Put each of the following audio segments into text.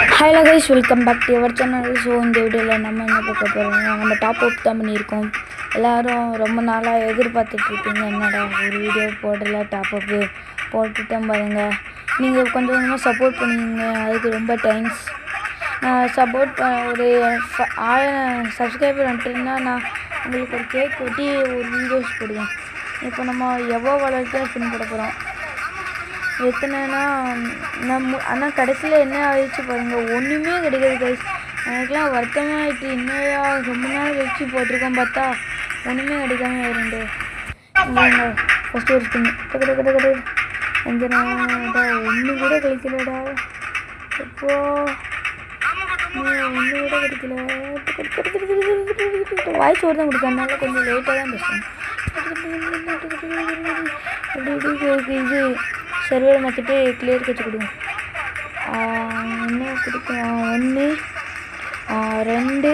Hello guys welcome back to our channel so இந்த வீடியோவில் நம்ம என்ன பார்க்க போகிறோம்னா நம்ம டாப் அப் தான் பண்ணியிருக்கோம். எல்லோரும் ரொம்ப நாளாக எதிர்பார்த்துட்ருப்பீங்க என்னடா ஒரு வீடியோ போடல டாப் அப்பு போட்டுட்டோம் பாருங்கள் நீங்கள் கொஞ்சம் கொஞ்சமாக சப்போர்ட் பண்ணுவீங்க அதுக்கு ரொம்ப தேங்க்ஸ் நான் சப்போர்ட் ஒரு ஆயிரம் சப்ஸ்கிரைபர் வந்துட்டுன்னா நான் உங்களுக்கு ஒரு கேக் வெட்டி ஒரு வீடியோஸ் போடுவேன். இப்போ நம்ம எவ்வளோ வளர்த்து ஸ்பின் போட போகிறோம் எத்தனைனா நம்ம ஆனால் கடைசியில் என்ன ஆயிடுச்சு பாருங்கள் ஒன்றுமே கிடைக்காது கைஸ் எனக்குலாம் வருத்தமாக ஆகிட்டு என்னையா ரொம்ப நாள் கழிச்சு போட்டிருக்கோம் பார்த்தா ஒன்றுமே கிடைக்காம இருந்து ஃபஸ்ட்டு ஒரு ஸ்பின் கிட்ட ஒன்று கூட கிடைக்கலடா எப்போ ஒன்று கூட கிடைக்கல வாய்ஸ் ஒரு தான் கொடுக்கறனால கொஞ்சம் லேட்டாக தான் பேசுவேன் அப்படி இப்படி இது சர்வர் மாற்றிட்டு கிளியர் கட்சி கொடுங்க ஒன்று கொடுக்கலாம் ஒன்று ரெண்டு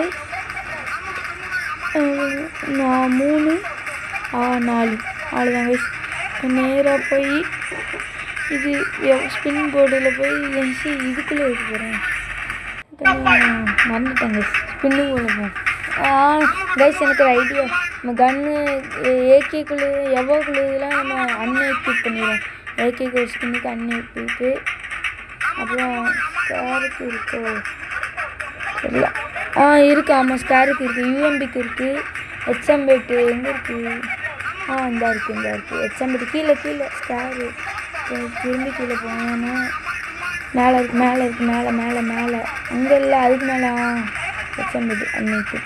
நா- மூணு நாலு. அவ்வளோதாங்க நேராக போய் இது ஸ்பின் போர்டில் போய் என்சி இதுக்குள்ளே இருக்க போகிறேன் மறந்துட்டேன் ஸ்பின்னு போல போகும் கைஸ் எனக்கு ஒரு ஐடியா நம்ம கன்னு ஏகேக்குள்ளே எவ்வளோக்குள்ளே இதெல்லாம் நம்ம அன்எக்யூப் பண்ணிடுவோம் ஏகேக்கு ஒரு கண்ணி அன்எக்யூப்பு அப்புறம் ஸ்டாருக்கு இருக்கோ? தெரியல. ஆ இருக்கு ஆமாம் ஸ்கேருக்கு இருக்குது யூஎம்பிக்கு இருக்குது ஹெச்எம்பேட்டு எங்கே இருக்குது ஆ இந்த இருக்குது இந்த இருக்குது ஹெச்எம்பேட்டு கீழே கீழே. ஸ்டாரு திரும்பி கீழே போனோன்னா மேலே இருக்குது மேலே இருக்குது மேலே மேலே மேலே. அங்கே இல்லை அதுக்கு மேலே. ஆ ஹெச்எம்பேட்டு அன்னைக்கு.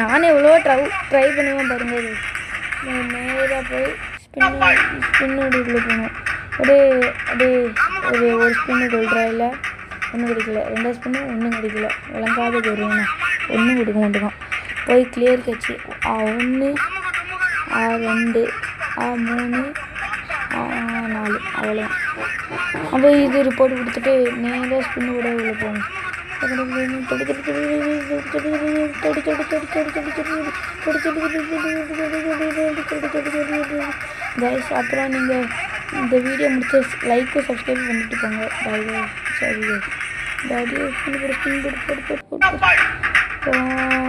நானே எவ்வளோ ட்ரை ட்ரை பண்ணுவேன் பாருங்கள் நேராக போய் ஸ்பின்னு ஸ்பின்னு உள்ளே போகணும் அப்படியே அப்படியே ஒரு ஒரு ஸ்பின்னு கொள்றாயில் ஒன்றும் கிடைக்கல ரெண்டாவது ஸ்பின்னு ஒன்றும் கிடைக்கல விளங்காத போயிருவேண்ணா ஒன்றும் கொடுக்க மாட்டேங்கான் போய் கிளியர் கட்சி ஆ ஒன்று ஆ ரெண்டு ஆ மூணு ஆ நாலு அவ்வளோதான் அப்போ இது ரிப்போர்ட் கொடுத்துட்டு நேராக ஸ்பின்னு கூட உள்ளே போகணும் கைஸ் அப்புறம் நீங்கள் இந்த வீடியோ முடிச்சு லைக்கும் சப்ஸ்கிரைப் பண்ணிட்டு போங்க பை சரி கைஸ் டாடி ஸ்பின் போடு ஸ்பின் போடு போடு போடு போடு போடு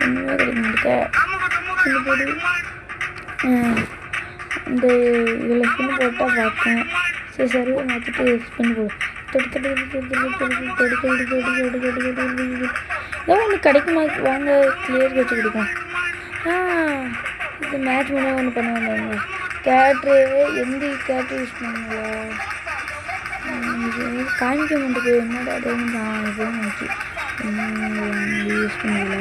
ஒன்றுமே கிடைக்க போடு இந்த இதில் ஸ்பின் போட்டால் பார்த்தேன் சரி சரி மாற்றிட்டு ஸ்பின் போடு தொடு தொடு தொடு தொடு தொடு தொடு தொடு தொடு தொடு ஏதோ ஒன்று கிடைக்குமா வாங்க கிளியர் வச்சு கொடுக்கும் ஆ இது மேட்ச் பண்ண ஒன்று பண்ண கேட்ரு எந்த கேட்ரு யூஸ் பண்ணுங்களா காமிக்க மாட்டேங்குது என்னடா டேன்னு நான் இதே நினைக்கி. யூஸ் பண்ணல.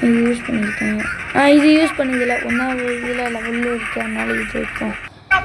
இது யூஸ் பண்ணியிருக்கேன் ஆ இது யூஸ் பண்ணதில்லை ஒன்றாவது இதில் லெவலில் இருக்கு அதனால இது இருக்கும்.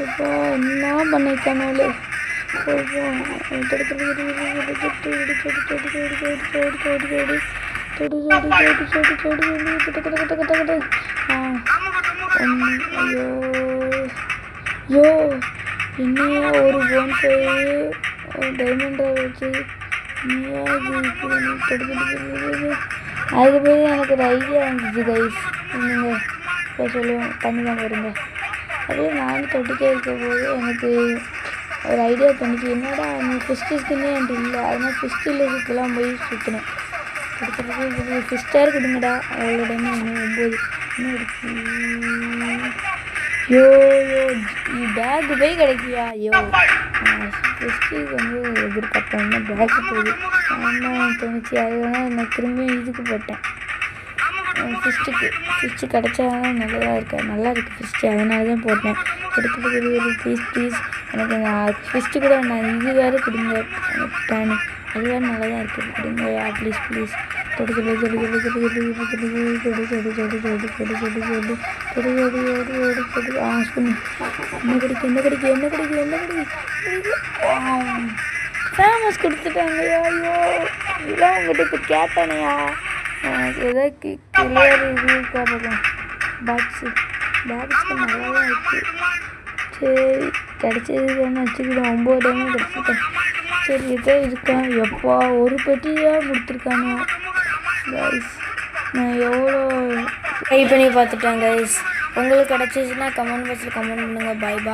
എന്നാ പണിക്കാണോൽ അയ്യോ പിന്നെ ഒരു ഫോൺ പേ ഡയമണ്ട് വെച്ച് அதுக்கு போய் எனக்கு ஒரு ஐடியா இருந்துச்சு கைஸ் நீங்கள் இப்போ சொல்லுவோம் பண்ணி தான் வருங்க அப்படியே நானும் தொட்டுக்கே இருக்க போது எனக்கு ஒரு ஐடியா பண்ணிச்சு என்னடா நீ ஃபிஸ்ட்டு ஸ்கின்னே என்கிட்ட இல்லை. அதனால் ஃபிஸ்டில் இதுக்கெல்லாம் போய் சுற்றினேன் கொடுத்துட்டு ஃபிஸ்டார் கொடுங்கடா அவ்வளோ டைம் இன்னும் ஒம்பது. இன்னும் இருக்கு? யோ யோ பேக் போய் கிடைக்கியா? யோ ஃபிஸ்ட்டுக்கு வந்து எதிர்பார்த்தேன் பேக்கு போகுது. ஆமாம் தோணுச்சு. அதுதான் நான் திரும்பியும் இதுக்கு போட்டேன். ஃபிஸ்ட்டுக்கு ஃபிஸ்ட்டு கிடச்சா நல்லதாக இருக்கு நல்லா இருக்குது ஃபிஸ்ட்டு அதனால தான் போட்டேன் கொடுத்துட்டு ப்ளீஸ் ப்ளீஸ் எனக்கு நான் ஃபிஸ்ட்டு கூட நான் இது வேறு கொடுங்க பேனு அது வேறு நல்லா தான் இருக்குது கொடுங்க ப்ளீஸ் ப்ளீஸ் தொடு தொடு தொடு தொடு தொடு தொடு தொடு தொடு தொடு தொடு தொடு தொடு தொடு தொடு தொடு ஓடு ஓடு தொடு ஆ ஸ்பின் என்ன கிடைக்கும் என்ன கிடைக்கும் என்ன கிடைக்கும் என்ன கிடைக்கும் ஃபேமஸ் கொடுத்துட்டாங்க ஐயோ இதெல்லாம் உங்கள்கிட்ட இப்போ கேட்டானையா ஏதோ கிளியர் இது இருக்கா பாக்ஸு பாக்ஸுக்கு நல்லா தான் இருக்குது சரி கிடச்சது தானே வச்சுக்கிட்டோம் ஒம்பது டைமும் கிடச்சிட்டேன் சரி இதோ இருக்கேன் எப்பா ஒரு பெட்டியாக கொடுத்துருக்காங்க கைஸ் நான் எவ்வளோ ட்ரை பண்ணி பார்த்துட்டேன் கைஸ் உங்களுக்கு கிடச்சிச்சின்னா கமெண்ட் பாக்ஸில் கமெண்ட் பண்ணுங்கள் பை பா